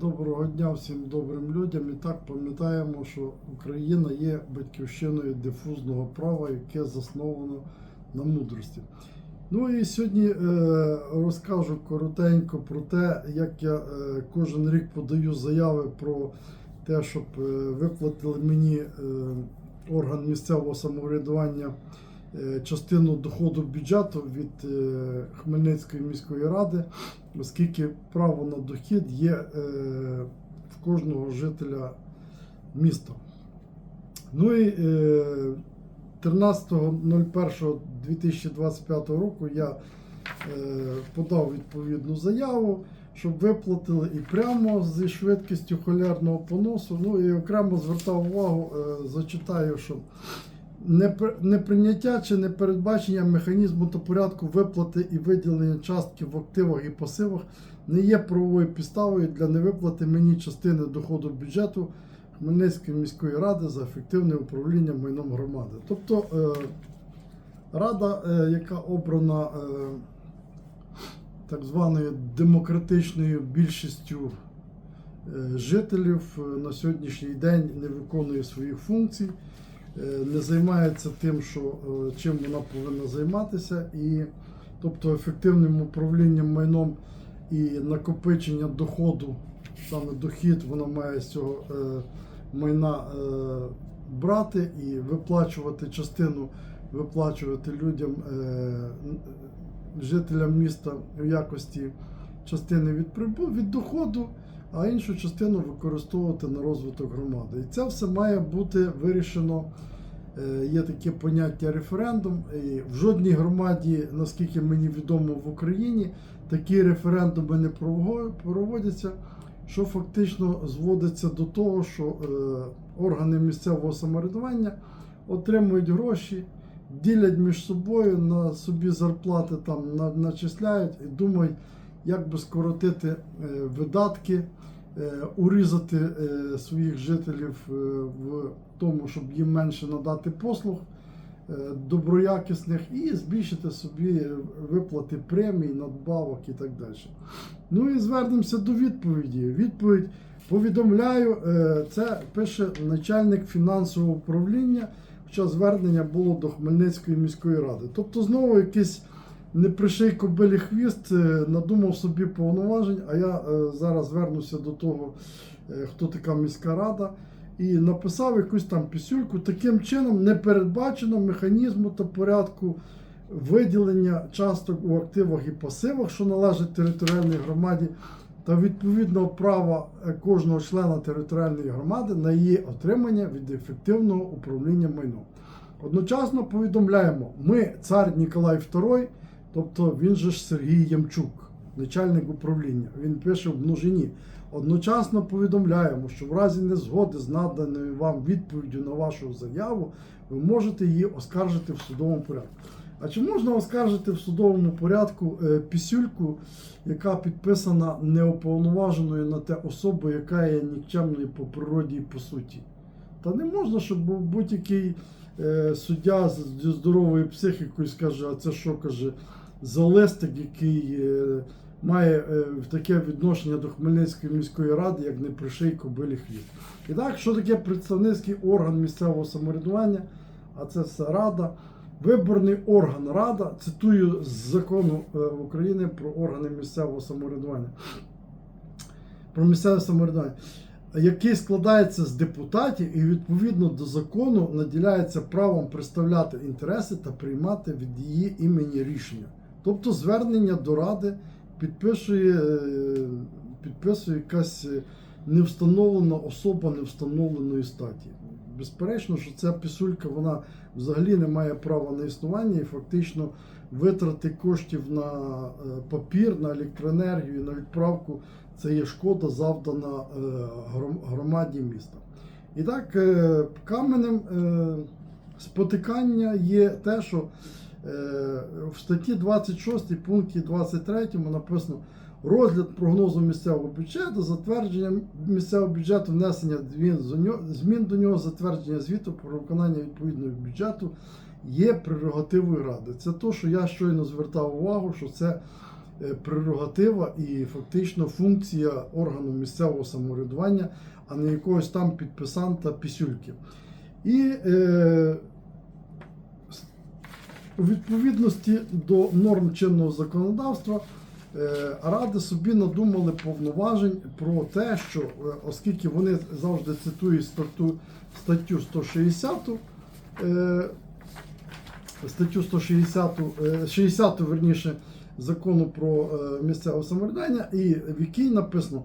Доброго дня всім добрим людям. І так пам'ятаємо, що Україна є батьківщиною дифузного права, яке засновано на мудрості. Ну і сьогодні е, розкажу коротенько про те, як я е, кожен рік подаю заяви про те, щоб е, виплатили мені орган місцевого самоврядування частину доходу бюджету від е, Хмельницької міської ради, оскільки право на дохід є е, в кожного жителя міста. Ну і е, 13.01.2025 року я е, подав відповідну заяву, щоб виплатили і прямо зі швидкістю холярного поносу. Ну і окремо звертав увагу, е, зачитаю, що неприйняття чи непередбачення механізму та порядку виплати і виділення частки в активах і пасивах не є правовою підставою для невиплати мені частини доходу бюджету Хмельницької міської ради за ефективне управління майном громади. Тобто е, рада, е, яка обрана е, так званою демократичною більшістю жителів, на сьогоднішній день не виконує своїх функцій, не займається тим, що, е, чим вона повинна займатися, і тобто ефективним управлінням майном і накопичення доходу, саме дохід, вона має з цього е, майна е, брати і виплачувати частину, виплачувати людям, е, жителям міста в якості частини від від доходу, а іншу частину використовувати на розвиток громади. І це все має бути вирішено. Е, Є таке поняття референдум. І в жодній громаді, наскільки мені відомо в Україні, такі референдуми не проводяться, що фактично зводиться до того, що е, органи місцевого самоврядування отримують гроші, ділять між собою, на собі зарплати там начисляють і думають, як би скоротити е, видатки, е, урізати е, своїх жителів в тому, щоб їм менше надати послуг доброякісних і збільшити собі виплати премій, надбавок і так далі. Ну і звернемося до відповіді. Відповідь повідомляю, це пише начальник фінансового управління, хоча звернення було до Хмельницької міської ради. Тобто знову якийсь не приший кобилі хвіст, е, надумав собі повноважень, а я е, зараз звернуся до того, е, хто така міська рада. І написав якусь там пісюльку. Таким чином не передбачено механізму та порядку виділення часток у активах і пасивах, що належать територіальній громаді, та відповідного права кожного члена територіальної громади на її отримання від ефективного управління майном. Одночасно повідомляємо, ми цар Ніколай II, тобто він же ж Сергій Ямчук, начальник управління. Він пише в множині. Одночасно повідомляємо, що в разі незгоди з наданою вам відповіддю на вашу заяву, ви можете її оскаржити в судовому порядку. А чи можна оскаржити в судовому порядку е, пісюльку, яка підписана неуповноваженою на те особою, яка є нікчемною по природі і по суті? Та не можна, щоб будь-який суддя з зі здоровою психікою скаже, а це що каже, за листик, який е, має е, таке відношення до Хмельницької міської ради, як не приший кобилі хліб. І так, що таке представницький орган місцевого самоврядування, а це все рада. Виборний орган Рада, цитую з закону е, України про органи місцевого самоврядування. Про місцеве самоврядування, який складається з депутатів і відповідно до закону наділяється правом представляти інтереси та приймати від її імені рішення. Тобто звернення до Ради підписує, е, підписує якась е, невстановлена особа невстановленої статі. Безперечно, що ця пісулька вона взагалі не має права на існування і фактично витрати коштів на е, папір, на електроенергію, на відправку це є шкода завдана е, громаді міста. І так, е, каменем е, спотикання є те, що в статті 26 пункті 23 написано розгляд прогнозу місцевого бюджету, затвердження місцевого бюджету, внесення змін, до нього- затвердження звіту про виконання відповідного бюджету є прерогативою ради. Це то, що я щойно звертав увагу, що це прерогатива і фактично функція органу місцевого самоврядування, а не якогось там підписанта пісюльки. І е, у відповідності до норм чинного законодавства е, ради собі надумали повноважень про те, що е, оскільки вони завжди цитують статтю, статтю 160, е, статтю 160, е, 60 верніше, закону про е, місцеве самоврядування, і в якій написано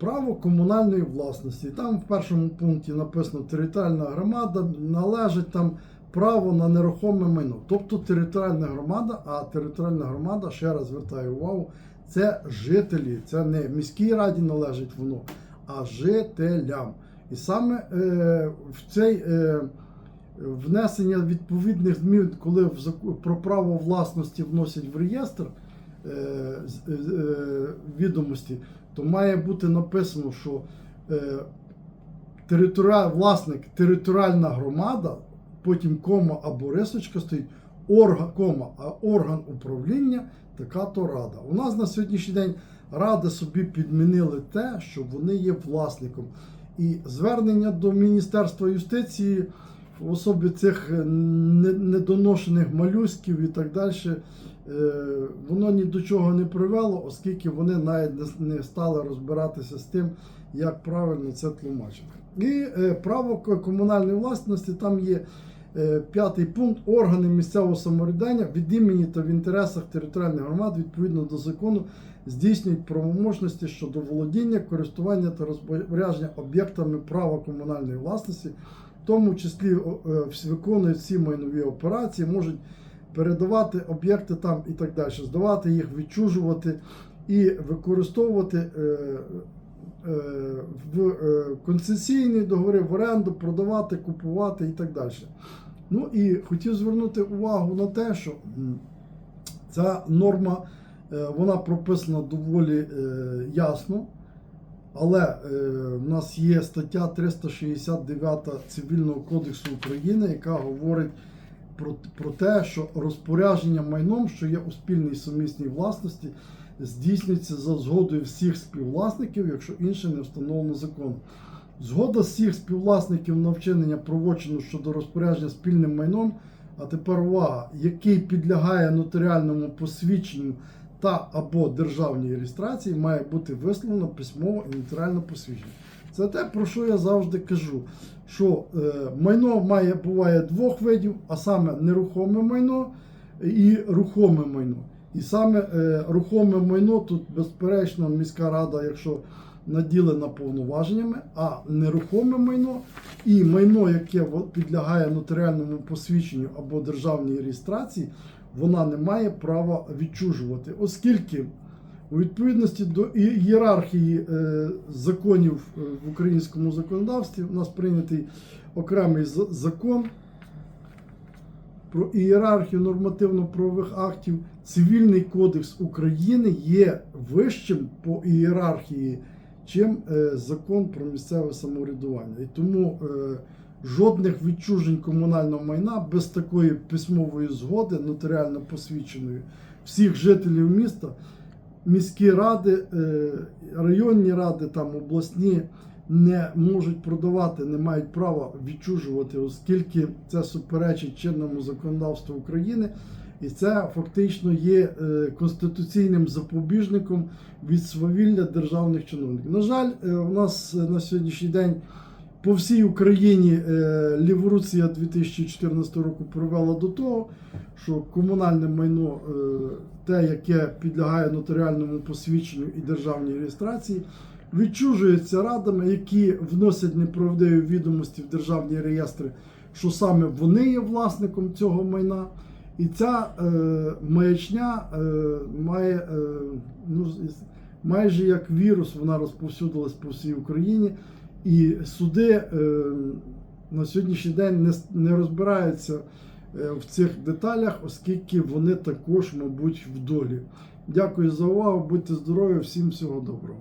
право комунальної власності. Там в першому пункті написано територіальна громада належить там право на нерухоме майно. Тобто територіальна громада, а територіальна громада, ще раз звертаю увагу, це жителі, це не міській раді належить воно, а жителям. І саме е, в цей е, внесення відповідних змін, коли в про право власності вносять в реєстр відомості, то має бути написано, що е, територіа, власник територіальна громада, потім кома або рисочка стоїть, орган, кома, а орган управління така то рада. У нас на сьогоднішній день ради собі підмінили те, що вони є власником. І звернення до Міністерства юстиції в особі цих е, недоношених малюсків і так далі, е, воно ні до чого не привело, оскільки вони навіть не- стали розбиратися з тим, як правильно це тлумачити. І е, право комунальної власності там є п'ятий пункт. Органи місцевого самоврядування від імені та в інтересах територіальних громад відповідно до закону здійснюють правомочності щодо володіння, користування та розпорядження об'єктами права комунальної власності, тому числі е, виконують всі майнові операції, можуть передавати об'єкти там і так далі, здавати їх, відчужувати і використовувати е, е, в концесійні договори, в оренду, продавати, купувати і так далі. Ну і хотів звернути увагу на те, що ця норма вона прописана доволі ясно. Але е, в нас є стаття 369 Цивільного кодексу України, яка говорить про, про те, що розпорядження майном, що є у спільній сумісній власності, здійснюється за згодою всіх співвласників, якщо інше не встановлено законом. Згода всіх співвласників на вчинення правочину щодо розпорядження спільним майном, а тепер увага, який підлягає нотаріальному посвідченню та або державній реєстрації, має бути висловлено письмово і нотаріально посвідчення. Це те, про що я завжди кажу, що е, майно має, буває двох видів, а саме нерухоме майно і рухоме майно. І саме е, рухоме майно тут, безперечно, міська рада, якщо наділена повноваженнями, а нерухоме майно і майно, яке підлягає нотаріальному посвідченню або державній реєстрації, вона не має права відчужувати, оскільки у відповідності до ієрархії е, законів е, в українському законодавстві у нас прийнятий окремий закон про ієрархію нормативно-правових актів. Цивільний кодекс України є вищим по ієрархії, чим е, закон про місцеве самоврядування. І тому жодних відчужень комунального майна без такої письмової згоди, нотаріально посвідченої всіх жителів міста, міські ради, е, районні ради, там обласні не можуть продавати, не мають права відчужувати, оскільки це суперечить чинному законодавству України. І це фактично є е, конституційним запобіжником від свавілля державних чиновників. На жаль, е, у нас на сьогоднішній день по всій Україні е, Ліворуція 2014 року привела до того, що комунальне майно, е, те, яке підлягає нотаріальному посвідченню і державній реєстрації, відчужується радами, які вносять неправдиві відомості в державні реєстри, що саме вони є власником цього майна. І ця е, маячня е, має е, ну, майже як вірус, вона розповсюдилась по всій Україні. І суди е, на сьогоднішній день не, розбираються е, в цих деталях, оскільки вони також, мабуть, в долі. Дякую за увагу, будьте здорові, всім всього доброго.